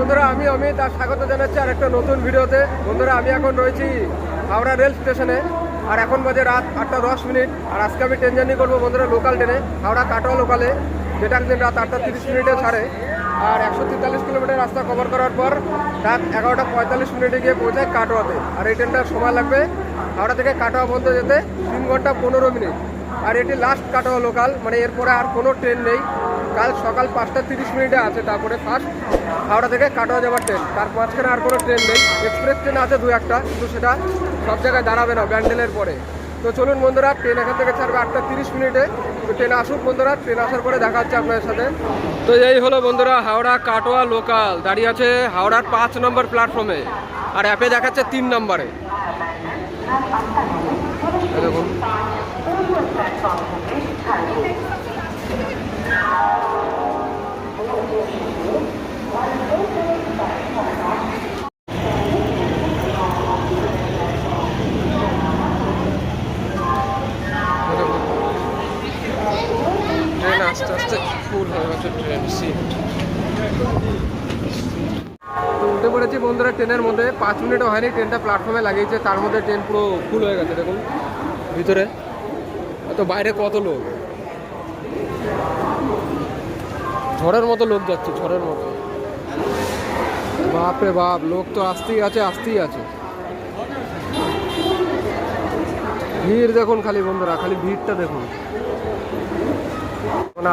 বন্ধুরা, আমি অমিত আর স্বাগত জানাচ্ছি আর একটা নতুন ভিডিওতে। বন্ধুরা, আমি এখন রয়েছি হাওড়া রেল স্টেশনে, আর এখন বাজে রাত আটটা দশ মিনিট। আর আজকে আমি ট্রেন জার্নি করব বন্ধুরা লোকাল ট্রেনে হাওড়া কাটোয়া লোকালে যেটা একদিন রাত আটটা তিরিশ মিনিটে ছাড়ে। আর একশো তেতাল্লিশ কিলোমিটার রাস্তা কভার করার পর রাত এগারোটা পঁয়তাল্লিশ মিনিটে গিয়ে পৌঁছায় কাটোয়াতে। আর এই ট্রেনটার সময় লাগবে হাওড়া থেকে কাটোয়া পর্যন্ত যেতে তিন ঘণ্টা পনেরো মিনিট। আর এটি লাস্ট কাটোয়া লোকাল মানে এরপরে আর কোনো ট্রেন নেই। কাল সকাল পাঁচটা তিরিশ মিনিটে আছে, তারপরে ফার্স্ট হাওড়া থেকে কাটোয়া যাওয়ার ট্রেন। তার মাঝখানে আর কোনো ট্রেন নেই। এক্সপ্রেস ট্রেন আছে দু একটা, কিন্তু সেটা সব জায়গায় দাঁড়াবে না ব্যান্ডেলের পরে। তো চলুন বন্ধুরা, ট্রেন এখান থেকে ছাড়বে আটটা তিরিশ মিনিটে। তো ট্রেন আসুক বন্ধুরা, ট্রেন আসার পরে দেখা হচ্ছে আপনাদের সাথে। তো এই হলো বন্ধুরা, হাওড়া কাটোয়া লোকাল দাঁড়িয়ে আছে হাওড়ার পাঁচ নম্বর প্ল্যাটফর্মে আর অ্যাপে দেখাচ্ছে তিন নম্বরে। দেখুন। ট্রেনের মধ্যে পাঁচ মিনিটও হয়নি, ট্রেনটা প্ল্যাটফর্মে লাগিয়েছে, তার মধ্যে ট্রেন পুরো ফুল হয়ে গেছে, দেখুন। ভিতরে। তো বাইরে কত লোক? ঝড়ের মতো লোক যাচ্ছে, ঝড়ের মতো। বাপরে বাপ, লোক তো আসতেই আছে আসতেই আছে। ভিড় দেখুন খালি বন্ধুরা, খালি ভিড়টা দেখুন।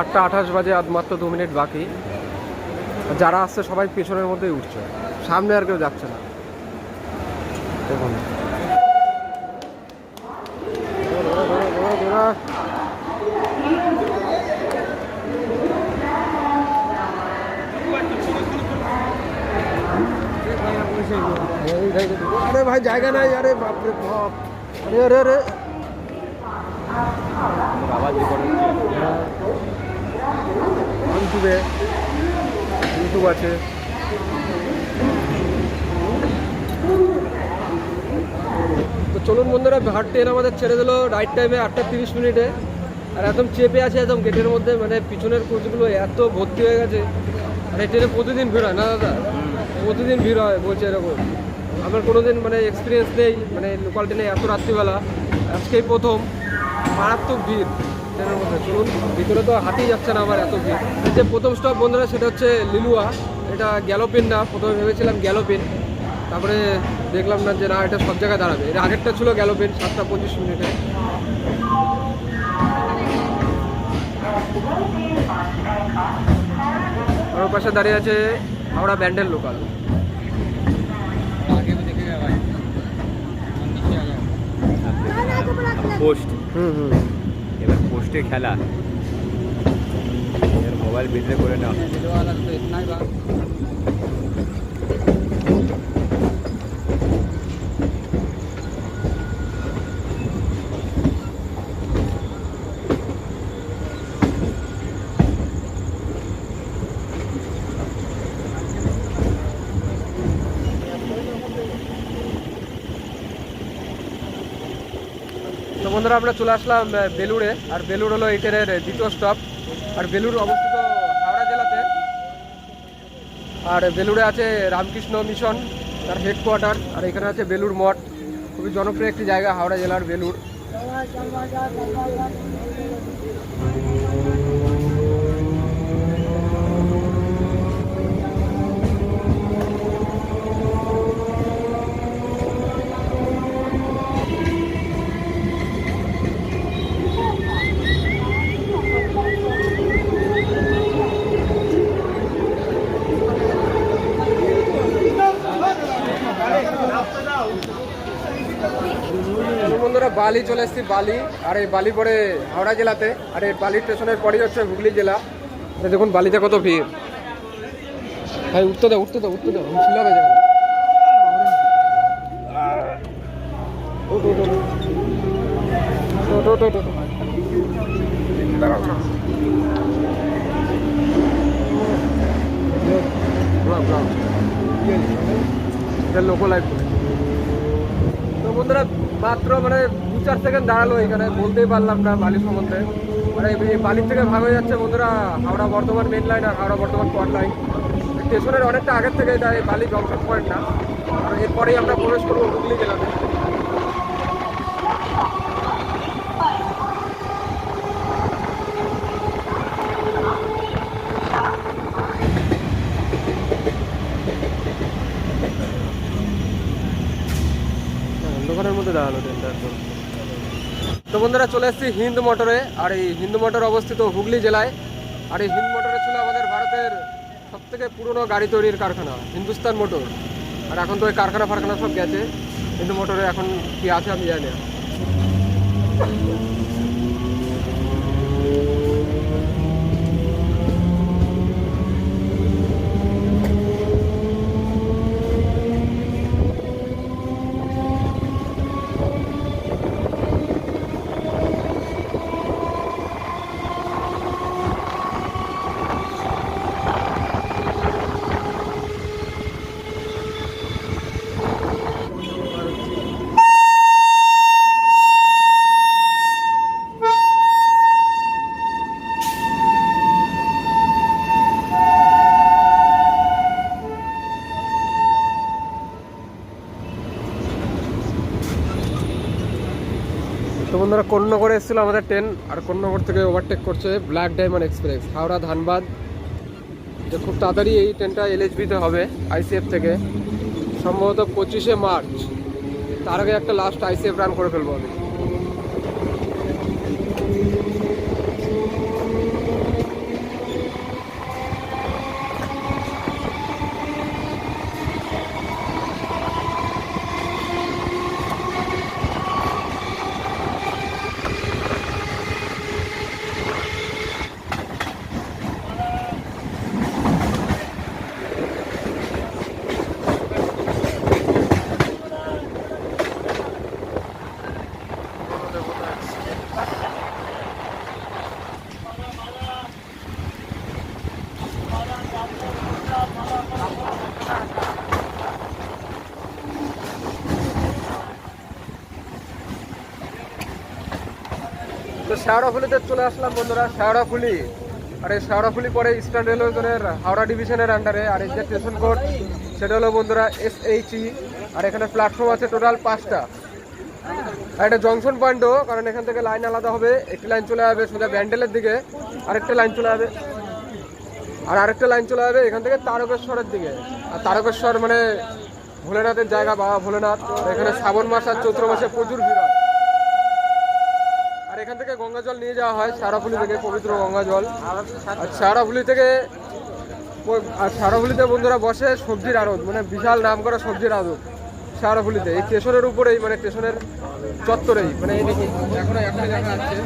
আটটা আঠাশ বাজে আর মাত্র দু মিনিট বাকি। যারা আসছে, সবাই পেছনের মধ্যেই উঠছে। সামনে আর কেউ যাচ্ছে না। দেখুন। আরে ভাই, জায়গা নাই। আরে বাপরে বাপ। আরে আরে আরে। ইউটিউবে ইউটিউব আছে। তো চলুন বন্ধুরা, হাট ট্রেন আমাদের ছেড়ে দিলো। রাইট টাইমে আটটা তিরিশ মিনিটে। আর একদম চেপে আছে একদম গেটের মধ্যে মানে পিছনের কোচগুলো এত ভর্তি হয়ে গেছে। আর এই ট্রেনে প্রতিদিন ভিড় হয় না দাদা? প্রতিদিন ভিড় হয়, বলছে এরকম। আমার কোনোদিন মানে এক্সপিরিয়েন্স নেই মানে লোকাল ট্রেনে এত রাত্রিবেলা। আজকেই প্রথম। মারাত্মক ভিড়। ট্রেনের মধ্যে। চলুন ভিতরে তো হাঁটেই যাচ্ছে না আমার এত ভিড়। যে প্রথম স্টপ বন্ধুরা সেটা হচ্ছে লিলুয়া। এটা গ্যালোপিন না প্রথমে ভেবেছিলাম গ্যালোপিন তারপরে দেখলাম না যে না এটা সব জায়গায় দাঁড়াবে। এর আগেরটা ছিল গ্যালোপিন সাতটা পঁচিশ মিনিটে। আর ওর পাশে দাঁড়িয়ে আছে হাওড়া ব্যান্ডেল লোকাল। পোস্ট হুম হুম। এবার পোস্টে খেলা। মোবাইল বিদ্রে করে নাও। বন্ধুরা, আমরা চলে আসলাম বেলুড়ে। আর বেলুড় হলো এই ট্রেনের দ্বিতীয় স্টপ আর বেলুড় অবস্থিত হাওড়া জেলাতে। আর বেলুড়ে আছে রামকৃষ্ণ মিশন তার হেডকোয়ার্টার আর এখানে আছে বেলুড় মঠ। খুবই জনপ্রিয় একটি জায়গা হাওড়া জেলার বেলুড় তো বন্ধুরা বালি চলে এসেছি বালি আর এই বালি পরে হাওড়া জেলাতে আর এই বালি স্টেশনের পরেই হচ্ছে হুগলি জেলা দেখুন বালিতে কত ভিড় ভাই উঠতে দাও উঠতে দাও উঠতে দাও ছিল হবে জায়গা ওঠ, ওঠ, ওঠ। ওঠ, ওঠ, ওঠ, ওঠ। দাঁড়াও, দাঁড়াও। ঘোরাও, ঘোরাও। এটা লোকো লাইফ তো বন্ধুরা মাত্র মানে চার সেকেন্ড দাঁড়াল এখানে, বলতেই পারলাম না বালি সম্বন্ধে। মানে এই বালির থেকে ভাগ হয়ে যাচ্ছে বন্ধুরা, হাওড়া বর্ধমান মেন লাইন আর হাওড়া বর্ধমান কোয়ার লাইন স্টেশনের অনেকটা আগের থেকে এই বালি জংশন পয়েন্ট না। আর এরপরেই আমরা প্রবেশ করব হুগলি জেলাতে। অন্ধকারের মধ্যে দাঁড়ানো ট্রেনটা একদম। তো বন্ধুরা চলে এসেছি হিন্দ মোটরে। আর এই হিন্দু মোটর অবস্থিত হুগলি জেলায়। আর এই হিন্দ মোটরে ছিল আমাদের ভারতের সবথেকে পুরনো গাড়ি তৈরির কারখানা, হিন্দুস্তান মোটর। আর এখন তো ওই কারখানা ফারখানা সব গেছে। হিন্দু মোটরে এখন কি আছে আমি জানি না। তো বন্ধুরা কন্যনগরে এসেছিল আমাদের ট্রেন আর কন্যনগর থেকে ওভারটেক করছে Black Diamond Express Howrah Dhanbad. যে খুব তাড়াতাড়ি এই ট্রেনটা এলএচবিতে হবে আইসিএফ থেকে। সম্ভবত পঁচিশে মার্চ, তার আগে একটা লাস্ট আইসিএফ রান করে ফেলব আমি। শেওড়াফুলিতে চলে আসলাম বন্ধুরা, শেওড়াফুলি। আর এই শেওড়াফুলি পরে ইস্টার্ন রেলওয়ে জোনের হাওড়া ডিভিশনের আন্ডারে আর এই যে স্টেশন কোড সেটা হলো বন্ধুরা এস এইচই আর এখানে প্ল্যাটফর্ম আছে টোটাল পাঁচটা। আর এটা জংশন পয়েন্টও কারণ এখান থেকে লাইন আলাদা হবে, একটি লাইন চলে যাবে সোজা ব্যান্ডেলের দিকে, আরেকটা লাইন চলে যাবে। আর আরেকটা লাইন চলে যাবে এখান থেকে তারকেশ্বরের দিকে। আর তারকেশ্বর মানে ভোলেনাথের জায়গা, বাবা ভোলেনাথ। এখানে শ্রাবণ মাস আর চৈত্র মাসে প্রচুর ভিড় হয়। গঙ্গা জল নিয়ে যাওয়া হয়, সারাফুলি থেকে পবিত্র গঙ্গা জল। আর সারাফুলি থেকে আর সারাফুলিতে বন্ধুরা বসে সবজির আড়ত মানে বিশাল নাম করা সবজির আড়ত সারাফুলিতে। এই স্টেশনের উপরেই মানে স্টেশনের চত্বরেই মানে এই দেখুন এখন দেখা যাচ্ছে।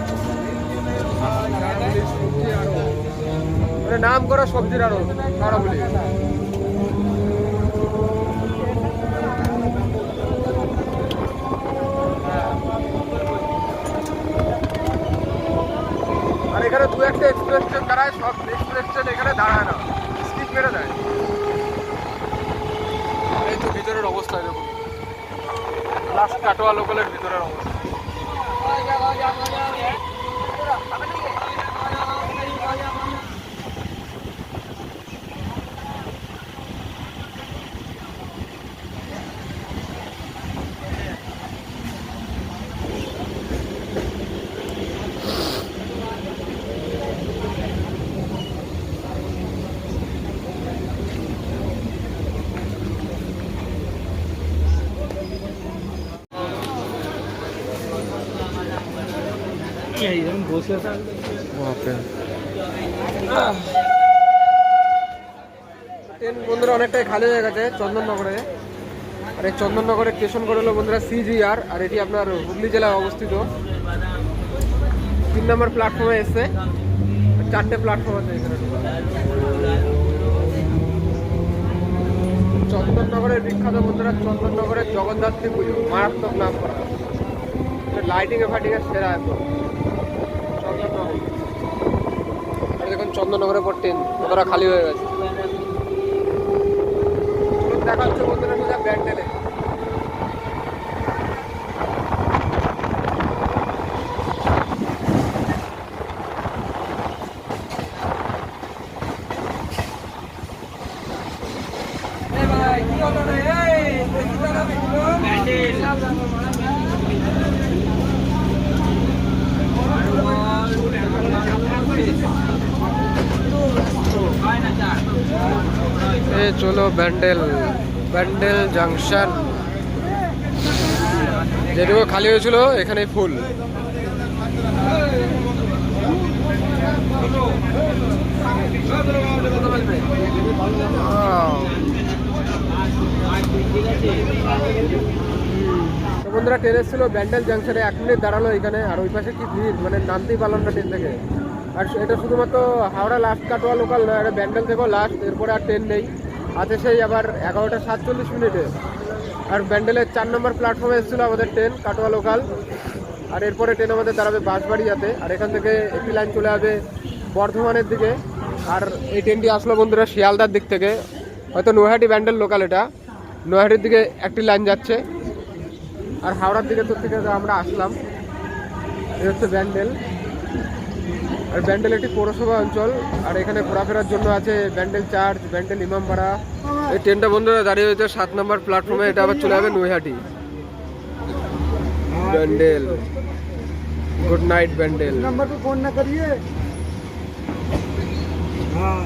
মানে নাম করা সবজির আড়ত, সারাফুলি আর এখানে দু একটা এক্সপ্রেস ট্রেন দাঁড়ায় সব এক্সপ্রেস ট্রেন এখানে দাঁড়ায় না। স্কিপ মেরে দেয় এই তো ভিতরের অবস্থা দেখুন লাস্ট কাটোয়া লোকালের ভিতরের অবস্থা। ট্রেন বন্ধুরা, অনেকটাই খালি হয়ে গেছে চন্দননগরে। আর এই চন্দননগরের স্টেশন করে হলো বন্ধুরা সিজিআর, আর এটি আপনার হুগলি জেলায় অবস্থিত। তিন নম্বর প্ল্যাটফর্মে এসছে। চারটে প্ল্যাটফর্ম আছে এখানে। চন্দননগরের বিখ্যাত বন্ধুরা, চন্দননগরের জগন্নাথী পুজো, মারাত্মক নাম করা। লাইটিংয়ে ফাইটিংয়ে সেরা একদম। চন্দননগর আর দেখুন চন্দননগরের পর ট্রেন ওরা খালি হয়ে গেছে। দেখা হচ্ছে বন্ধুরা সোজা ব্যান্ডেলে এ চলো ব্যান্ডেল ব্যান্ডেল জাংশন। যেটুকু খালি হয়েছিল এখানে ফুল। বন্ধুরা ট্রেন এসেছিল ব্যান্ডেল জাংশনে। এক মিনিট দাঁড়াল এখানে, আর ওই পাশে কি ভিড়? মানে নামতেই পারলাম না ট্রেন থেকে। আর এটা শুধুমাত্র হাওড়া লাস্ট কাটোয়া লোকাল নয় এটা ব্যান্ডেল থেকেও লাস্ট এরপরে আর ট্রেন নেই। আছে সেই আবার এগারোটা সাতচল্লিশ মিনিটে। আর ব্যান্ডেলের চার নম্বর প্ল্যাটফর্মে এসেছিল আমাদের ট্রেন কাটোয়া লোকাল আর এরপরে ট্রেন আমাদের দাঁড়াবে বাঁশবাড়িয়াতে। আর এখান থেকে একটি লাইন চলে যাবে বর্ধমানের দিকে। আর এই ট্রেনটি আসলো বন্ধুরা শিয়ালদার দিক থেকে। হয়তো নৈহাটি ব্যান্ডেল লোকাল এটা। নৈহাটির দিকে একটি লাইন যাচ্ছে। আর হাওড়ার দিকে তো থেকে আমরা আসলাম। এই হচ্ছে ব্যান্ডেল। আর ব্যান্ডেল একটি পৌরসভা অঞ্চল আর এখানে ঘোরাফেরার জন্য আছে ব্যান্ডেল চার্চ ব্যান্ডেল ইমামবাড়া এই ট্রেনটা বন্ধুরা দাঁড়িয়ে হয়েছে সাত নম্বর প্ল্যাটফর্মে এটা আবার চলে যাবে Naihati. Bandel. Good night Bandel. Phone না করিয়ে। হ্যাঁ।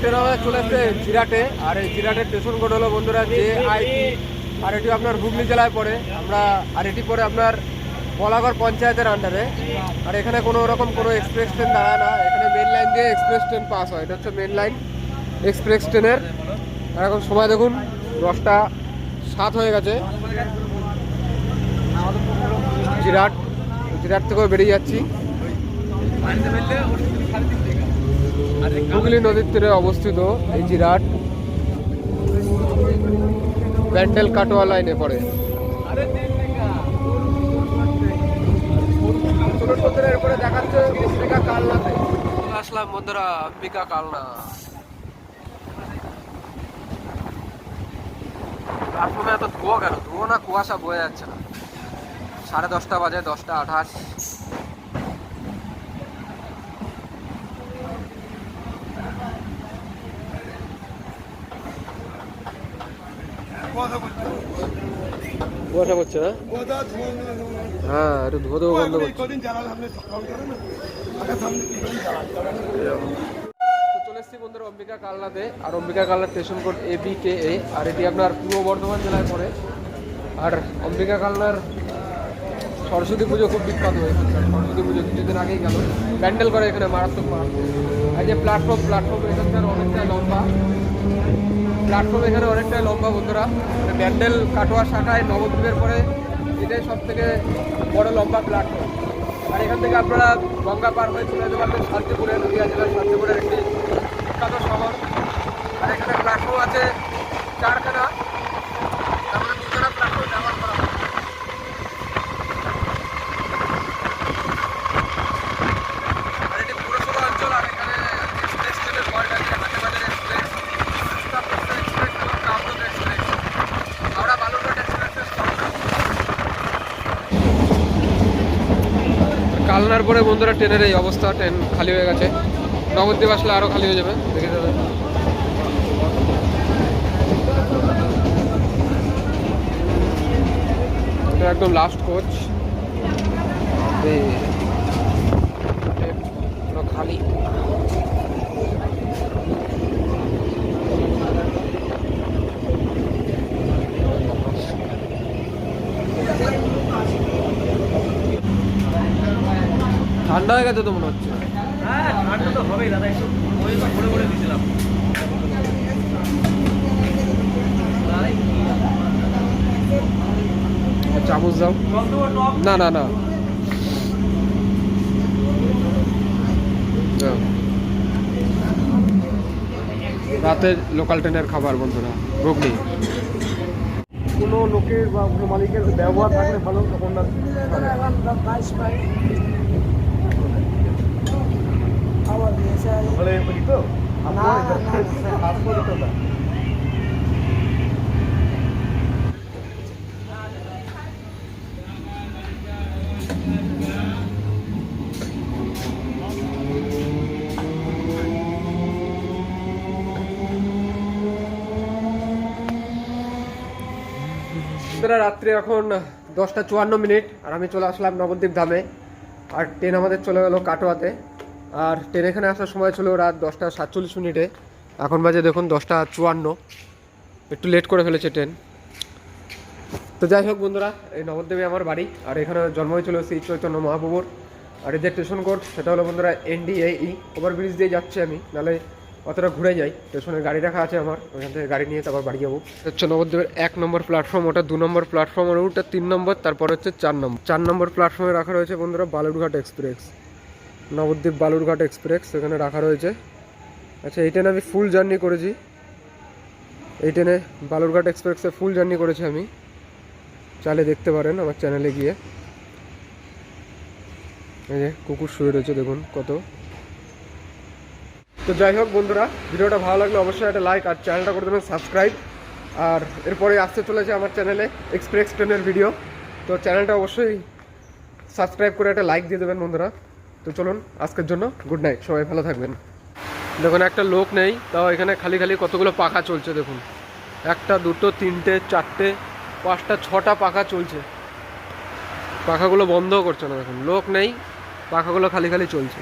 ট্রেন আমাদের চলে এসছে জিরাটে আর এই জিরাটের স্টেশন কোড হলো বন্ধুরা যে আই আর এটি আপনার হুগলি জেলায় পড়ে। আমরা আর এটি পড়ে আপনার বলাগড় পঞ্চায়েতের আন্ডারে আর এখানে কোনো রকম কোনো এক্সপ্রেস ট্রেন দাঁড়ায় না। এখানে মেন লাইন দিয়ে এক্সপ্রেস ট্রেন পাস হয়। এটা হচ্ছে মেন লাইন এক্সপ্রেস ট্রেনের এখন সময় দেখুন, দশটা সাত হয়ে গেছে। জিরাট জিরাট থেকেও বেরিয়ে যাচ্ছি। হুগলি নদীর তীরে অবস্থিত এই জিরাট ব্যান্ডেল কাটোয়া লাইনে পড়ে। এরপরে দেখাচ্ছে কালনাতে আসলাম বন্ধুরা অম্বিকা কালনা। প্ল্যাটফর্মে এত ধুয়ো কেন? ধুয়ো না কুয়াশা বয়ে যাচ্ছে না। সাড়ে দশটা বাজে দশটা আঠাশ। কুয়াশা না? হ্যাঁ একটু ধুয়ো ধুয়ো গন্ধ করছে। চলে এসেছি বন্ধুরা অম্বিকা কালনাতে। আর Ambika station code A B K A আর এটি আপনার পূর্ব বর্ধমান জেলায় পড়ে। আর অম্বিকা কালনার সরস্বতী পুজো খুব বিখ্যাত হয়েছে সরস্বতী পুজো কিছুদিন আগেই গেল। প্যান্ডেল করে এখানে মারাত্মক মারাত্মক। আর যে প্ল্যাটফর্ম প্ল্যাটফর্ম এখানকার অনেকটা লম্বা। প্ল্যাটফর্ম এখানে অনেকটাই লম্বা বন্ধুরা। ব্যান্ডেল কাটোয়া শাখায় নবদ্বীপের পরে এটাই সব থেকে বড় লম্বা প্ল্যাটফর্ম। আর এখান থেকে আপনারা গঙ্গা পার হয়ে চলে যেতে পারবেন শান্তিপুরে, নদীয়া জেলার শান্তিপুরের একটি বিখ্যাত শহর। আর এখানে প্ল্যাটফর্ম আছে চারখানা তারপরে দুখানা প্ল্যাটফর্ম ব্যবহার করা হয় আর এটি পুরসভা অঞ্চল আর এখানে এক্সপ্রেস ট্রেনের পয়েন্ট আছে হাটেবাজার এক্সপ্রেস সীতাপুর এক্সপ্রেস এবং কামরূপ এক্সপ্রেস হাওড়া বালুরঘাট এক্সপ্রেসের কালনার পরে বন্ধুরা ট্রেনের এই অবস্থা, ট্রেন খালি হয়ে গেছে। নবদ্বীপ আসলে আরও খালি হয়ে যাবে, দেখে যাবে। একদম লাস্ট কোচ খালি। ঠান্ডা হয়ে গেছে তো মনে হচ্ছে। হ্যাঁ ঠান্ডা তো হবেই দাদা একটু ওই ভরে ভরে দিয়েছিলাম। চামচ দাও। না না না। রাতের লোকাল ট্রেনের খাবার বন্ধুরা ঘুগনি। লোকের বা কোনো মালিকের ব্যবহার থাকলে ভালো তখন না তো বন্ধুরা রাত্রি এখন দশটা চুয়ান্ন মিনিট আর আমি চলে আসলাম নবদ্বীপ ধামে। আর ট্রেন আমাদের চলে গেল কাটোয়াতে। আর ট্রেন এখানে আসার সময় ছিল রাত দশটা সাতচল্লিশ মিনিটে। এখন বাজে দেখুন দশটা চুয়ান্ন। একটু লেট করে ফেলেছে ট্রেন। তো যাই হোক বন্ধুরা, এই নবদ্বীপে আমার বাড়ি, আর এখানে জন্ম হয়েছিল শ্রী চৈতন্য মহাপ্রভুর। আর এই যে স্টেশন কোড সেটা হলো বন্ধুরা এনডিএই ওভারব্রিজ দিয়ে যাচ্ছি আমি, নাহলে অতটা ঘুরে যাই। স্টেশনের গাড়ি রাখা আছে আমার ওখান থেকে গাড়ি নিয়ে তারপর বাড়ি যাব। হচ্ছে নবদ্বীপের এক নম্বর প্ল্যাটফর্ম ওটা দু নম্বর প্ল্যাটফর্ম ওটা তিন নম্বর, তারপর হচ্ছে চার নম্বর। চার নম্বর প্ল্যাটফর্মে রাখা রয়েছে বন্ধুরা বালুরঘাট এক্সপ্রেস নবদ্বীপ বালুরঘাট এক্সপ্রেস এখানে রাখা রয়েছে। আচ্ছা এই ট্রেনে আমি ফুল জার্নি করেছি। এই ট্রেনে বালুরঘাট এক্সপ্রেসে ফুল জার্নি করেছি আমি। চালে দেখতে পারেন আমার চ্যানেলে গিয়ে। এই যে কুকুর শুয়ে রয়েছে, দেখুন কত। তো যাই হোক বন্ধুরা, ভিডিওটা ভালো লাগলে অবশ্যই একটা লাইক আর চ্যানেলটা করে দেবেন সাবস্ক্রাইব আর এরপরে আসতে চলেছে আমার চ্যানেলে এক্সপ্রেস ট্রেনের ভিডিও তো চ্যানেলটা অবশ্যই সাবস্ক্রাইব করে একটা লাইক দিয়ে দেবেন বন্ধুরা। তো চলুন, আজকের জন্য গুড নাইট সবাই ভালো থাকবেন। দেখুন, একটা লোক নেই, তাও এখানে খালি খালি কতগুলো পাখা চলছে, দেখুন। একটা, দুটো, তিনটে, চারটে, পাঁচটা, ছটা পাখা চলছে। পাখাগুলো বন্ধ করছে না, দেখুন। লোক নেই, পাখাগুলো খালি খালি চলছে।